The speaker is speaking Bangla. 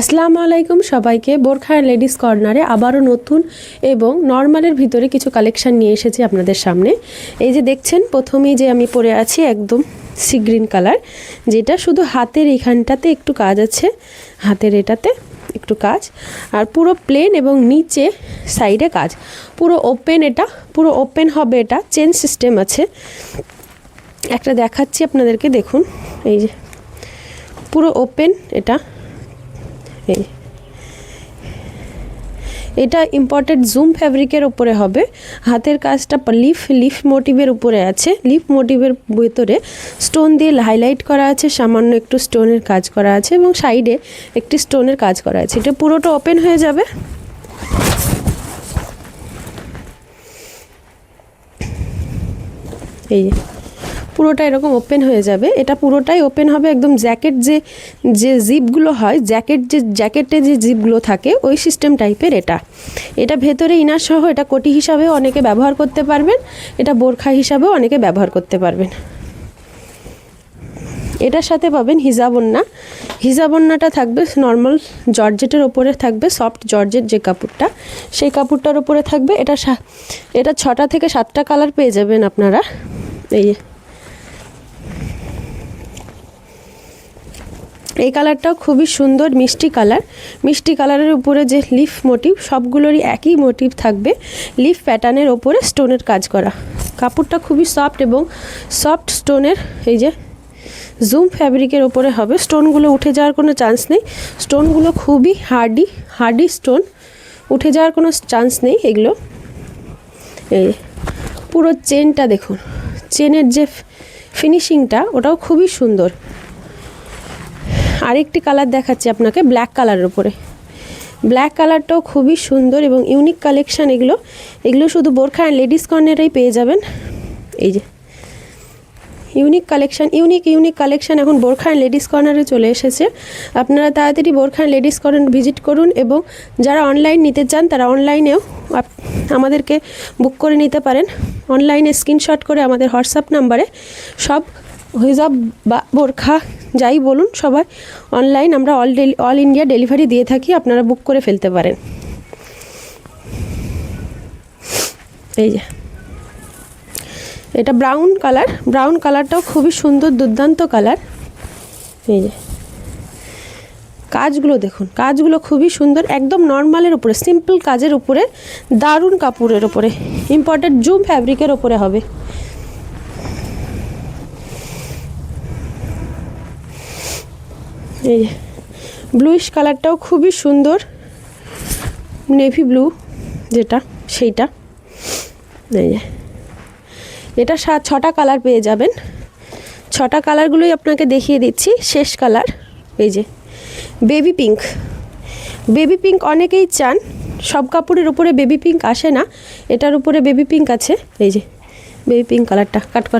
আসসালামু আলাইকুম সবাইকে বোরখা লেডিস কর্নারে আবারও নতুন এবং নর্মালের ভিতরে কিছু কালেকশান নিয়ে এসেছি আপনাদের সামনে। এই যে দেখছেন, প্রথমেই যে আমি পরে আছি একদম সি গ্রিন কালার, যেটা শুধু হাতের এইখানটাতে একটু কাজ আছে, হাতের এটাতে একটু কাজ, আর পুরো প্লেন এবং নিচে সাইডে কাজ। পুরো ওপেন এটা, পুরো ওপেন হবে এটা, চেন সিস্টেম আছে। একটা দেখাচ্ছি আপনাদেরকে, দেখুন, এই যে পুরো ওপেন এটা। এই। এটা ইম্পর্টেন্ট জুম ফ্যাব্রিকের উপরে হবে। হাতের কাজটা লিফ লিফ মোটিভের উপরে আছে। লিফ মোটিভের ভেতরে স্টোন দিয়ে হাইলাইট করা আছে। সামান্য একটু স্টোনের কাজ করা আছে এবং সাইডে একটি স্টোনের কাজ করা আছে। এটা পুরোটা ওপেন হয়ে যাবে। এই পুরোটা এরকম ওপেন হয়ে যাবে। এটা পুরোটাই ওপেন হবে একদম জ্যাকেট যে যে জিপগুলো হয় জ্যাকেট যে জ্যাকেটে যে জিপগুলো থাকে, ওই সিস্টেম টাইপের এটা। এটা ভেতরে ইনার সহ এটা কোটি হিসাবেও অনেকে ব্যবহার করতে পারবেন, এটা বোরখা হিসাবেও অনেকে ব্যবহার করতে পারবেন। এটার সাথে পাবেন হিজাবন্না হিজাবন্যাটা থাকবে নর্মাল জর্জেটের ওপরে থাকবে সফট জর্জেট যে কাপড়টা, সেই কাপড়টার ওপরে থাকবে। এটা এটা ছটা থেকে সাতটা কালার পেয়ে যাবেন আপনারা। এই এই কালারটাও খুবই সুন্দর, মিষ্টি কালার। মিষ্টি কালারের উপরে যে লিফ মোটিভ সবগুলোরই একই মোটিভ থাকবে। লিফ প্যাটার্নের ওপরে স্টোনের কাজ করা। কাপড়টা খুবই সফট এবং সফট স্টোনের এই যে জুম ফ্যাব্রিকের ওপরে হবে। স্টোনগুলো উঠে যাওয়ার কোনো চান্স নেই। স্টোনগুলো খুবই হার্ডি হার্ডি স্টোন উঠে যাওয়ার কোনো চান্স নেই এগুলো। এই পুরো চেনটা দেখুন। চেনের যে ফিনিশিংটা ওটাও খুবই সুন্দর। আরেকটি কালার দেখাচ্ছি আপনাকে ব্ল্যাক কালারের উপরে। ব্ল্যাক কালারটাও খুবই সুন্দর এবং ইউনিক কালেকশান এগুলো। এগুলো শুধু বোরখা অ্যান্ড লেডিস কর্নারেই পেয়ে যাবেন। এই যে unique collection unique unique collection এখন বোরখা অ্যান্ড লেডিস কর্নারে চলে এসেছে। আপনারা তাড়াতাড়ি বোরখা অ্যান্ড লেডিস কর্নার ভিজিট করুন এবং যারা অনলাইন নিতে চান, তারা অনলাইনেও আমাদেরকে বুক করে নিতে পারেন। অনলাইনে স্ক্রিনশট করে আমাদের হোয়াটসঅ্যাপ নাম্বারে সব হিজাব বা বোরখা যাই বলুন, সবাই অনলাইন আমরা all daily all India delivery দিয়ে থাকি, আপনারা বুক করে ফেলতে পারেন। এই যে। এটা ব্রাউন কালার ব্রাউন কালারটাও খুবই সুন্দর, দুর্দান্ত কালার এই যে। কাজগুলো দেখুন, কাজগুলো খুবই সুন্দর, একদম নর্মালের উপরে সিম্পল কাজের উপরে, দারুণ কাপড়ের উপরে ইম্পর্টেন্ট জুম ফ্যাব্রিকের উপরে হবে। এই ব্লুইশ কালারটাও খুবই সুন্দর। নেভি ব্লু যেটা, সেইটা। এই যে, এটা সাত ছটা কালার পেয়ে যাবেন। ছটা কালারগুলোই আপনাকে দেখিয়ে দিচ্ছি, শেষ কালার এই যে বেবি পিঙ্ক বেবি পিঙ্ক অনেকেই চান, সব কাপড়ের উপরে বেবি পিঙ্ক আসে না, এটার উপরে বেবি পিঙ্ক আছে। এই যে বেবি পিঙ্ক কালারটা কাট